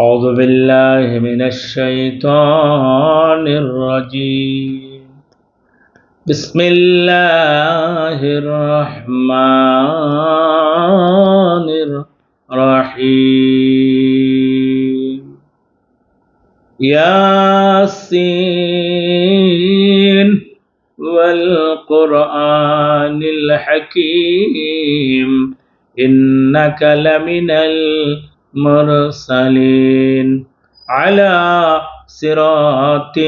أعوذ بالله من الشيطان الرجيم. بسم الله الرحمن الرحيم. ياسين والقرآن الحكيم. إنك لمن المرسلين على صراط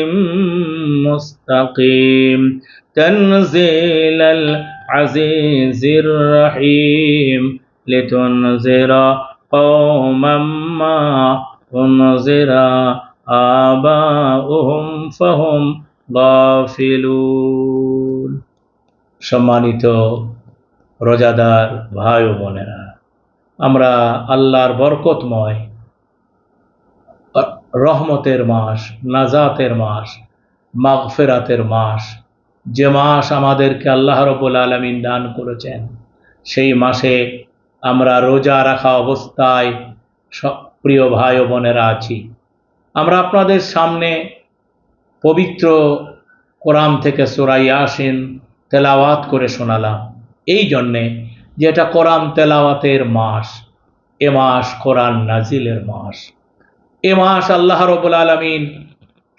مستقيم تنزيل العزيز الرحيم لتنذر قوما ما انذر آباؤهم فهم غافلون সম্মানিত রোজাদার ভাই ও বোনেরা আমরা আল্লাহর বরকতময় রহমতের মাস, নাজাতের মাস, মাগফেরাতের মাস, যে মাস আমাদেরকে আল্লাহ রবুল আলমিন দান করেছেন, সেই মাসে আমরা রোজা রাখা অবস্থায় প্রিয় ভাই ও বোনেরা আছি। আমরা আপনাদের সামনে পবিত্র কোরআন থেকে সোরাই আসেন তেলাওয়াত করে শোনালাম। এই জন্যে যে এটা কোরআন তেলাওয়াতের মাস এ মাস কোরআন নাজিলের মাস এ মাস আল্লাহ রবুল আলমিন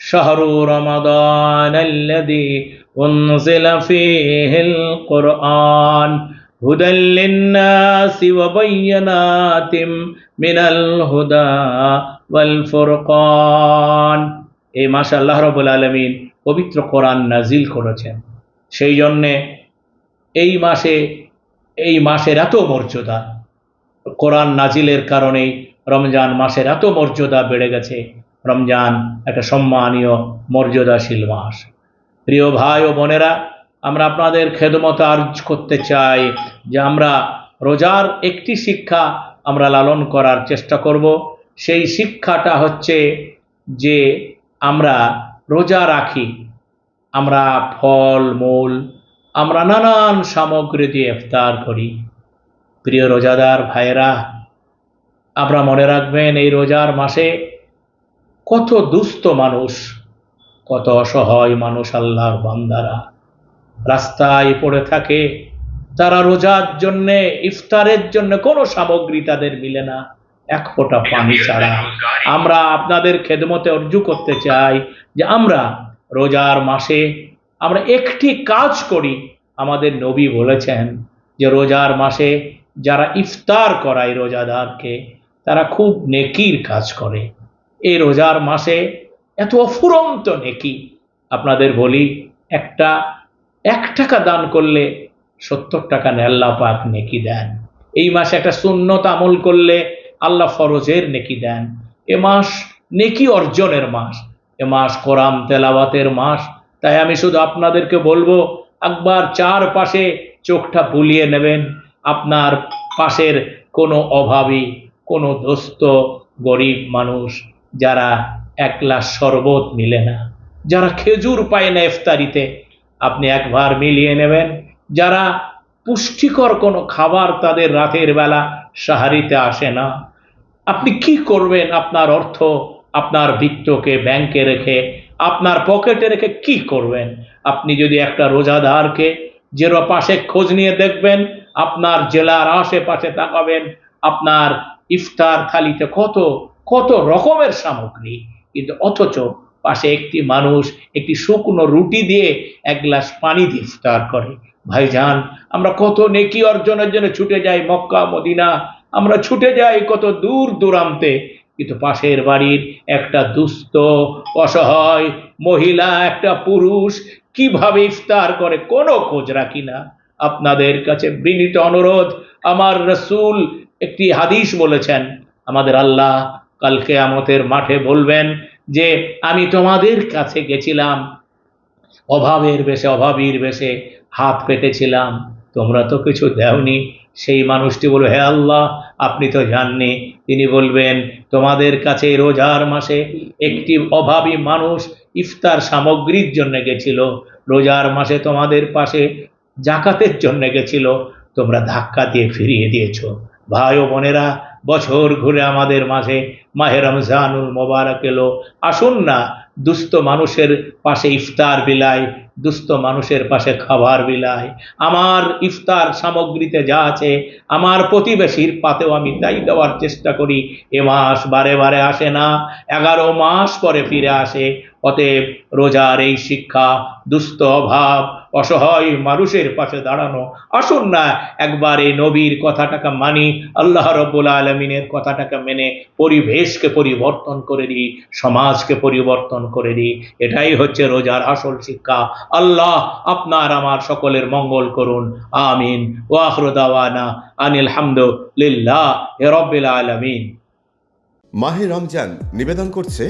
শাহরু রমাদান الذي أنزل فيه القرآن هدى للناس وبينات من الهدى والفرقان এই মাসে আল্লাহ রবুল আলমিন পবিত্র কোরআন নাজিল করেছেন সেই জন্যে এই মাসে এই মাসের এত মর্যাদা। কোরআন নাজিলের কারণেই রমজান মাসের এত মর্যাদা বেড়ে গেছে। রমজান একটা সম্মানীয়, মর্যাদাশীল মাস। প্রিয় ভাই ও বোনেরা, আমরা আপনাদের খেদমত আর্জ করতে চাই যে আমরা রোজার একটি শিক্ষা আমরা লালন করার চেষ্টা করব। সেই শিক্ষাটা হচ্ছে যে আমরা রোজা রাখি, আমরা ফল, মূল আমরা নানান সামগ্রী দিয়ে ইফতার করি। প্রিয় রোজাদার ভাইরা আপনারা মনে রাখবেন, এই রোজার মাসে কত দুস্থ মানুষ, কত অসহায় মানুষ আল্লাহর বান্দারা রাস্তায় পড়ে থাকে। তারা রোজার জন্যে, ইফতারের জন্য কোনো সামগ্রী তাদের মিলে না, এক ফোঁটা পানি ছাড়া। আমরা আপনাদের খেদমতে অর্জু করতে চাই যে আমরা রোজার মাসে আমরা একটি কাজ করি। আমাদের নবী বলেছেন যে রোজার মাসে যারা ইফতার করায় রোজাদারকে, তারা খুব নেকির কাজ করে। এই রোজার মাসে এত অফুরন্ত নেকি। আপনাদের বলি, একটা, এক টাকা দান করলে সত্তর টাকা নেল্লা পাক নেকি দেন। এই মাসে একটা সুন্নত আমল করলে আল্লাহ ফরজের নেকি দেন। এ মাস নেকি অর্জনের মাস। এ মাস কোরআন তেলাওয়াতের মাস। তাই আমি শুধু আপনাদেরকে বলব, একবার চার পাশে চোখটা বুলিয়ে নেবেন। আপনার পাশের কোনো অভাবী, কোনো দোস্ত গরিব মানুষ যারা এক গ্লাস শরবত মিলে না, যারা খেজুর পায় না ইফতারিতে, আপনি একবার মিলিয়ে নেবেন। যারা পুষ্টিকর কোনো খাবার তাদের রাতের বেলা সাহারিতে আসে না। আপনি কি করবেন? আপনার অর্থ আপনার বৃত্তকে ব্যাংকে রেখে আপনার পকেটে রেখে কি করবেন? আপনি যদি একটা রোজাদারকে যে পাশে খোঁজ নিয়ে দেখবেন, আপনার জেলার আশেপাশে তাকাবেন, আপনার ইফতার থালিতে কত কত রকমের সামগ্রী, কিন্তু অথচ পাশে একটি মানুষ একটি শুকনো রুটি দিয়ে এক গ্লাস পানি দিয়ে ইফতার করে। ভাইজান, আমরা কত নেকি অর্জনের জন্য ছুটে যাই মক্কা, মদিনা, আমরা ছুটে যাই কত দূর দূরান্তে। কিন্তু পাশের বাড়ির একটা দুস্থ, অসহায় মহিলা, একটা পুরুষ কীভাবে ইফতার করে কোনো খোঁজ রাখি না। আপনাদের কাছে বিনীত অনুরোধ, আমার রসুল একটি হাদিস বলেছেন, আমাদের আল্লাহ কালকে আমতের মাঠে বলবেন যে, আমি তোমাদের কাছে গেছিলাম, অভাবের বেশে, অভাবীর বেশে হাত পেতেছিলাম, তোমরা তো কিছু দেওনি সেই মানুষটি বলবে হে আল্লাহ, আপনি তো জাননি। তিনি বলবেন, তোমাদের কাছে রোজার মাসে একটি অভাবী মানুষ ইফতার সামগ্রীর জন্য গেছিল। রোজার মাসে তোমাদের পাশে জাকাতের জন্য গেছিল। তোমরা ধাক্কা দিয়ে ফিরিয়ে দিয়েছ। ভাই ও বোনেরা, বছর ঘুরে আমাদের মাঝে মাহে রমজানুল মোবারক এলো। আসুন না, দুস্থ মানুষের পাশে ইফতার বিলাই দুস্থ মানুষের পাশে খাবার বিলায়। আমার ইফতার সামগ্রীতে যা আছে, আমার প্রতিবেশীর পাতেও আমি তাই দেওয়ার চেষ্টা করি। এ মাস বারে বারে আসে না, এগারো মাস পরে ফিরে আসে। অতএব রোজার এই শিক্ষা, দুস্থ অভাব অসহায় মানুষের পাশে দাঁড়ানো। আসুন না একবার এই নবীর কথাটাকে মানি, আল্লাহ রব্বুল আলমিনের কথাটাকে মেনে পরিবেশকে পরিবর্তন করে দিই, সমাজকে পরিবর্তন করে দিই। এটাই হচ্ছে রোজার আসল শিক্ষা। আল্লাহ আপনার আমার সকলের মঙ্গল করুন। আমিন। ওয়াহরুদাওয়ানা আনিল হামদুলিল্লাহ রব্বিল আলমিন। মাহে রমজান নিবেদন করছে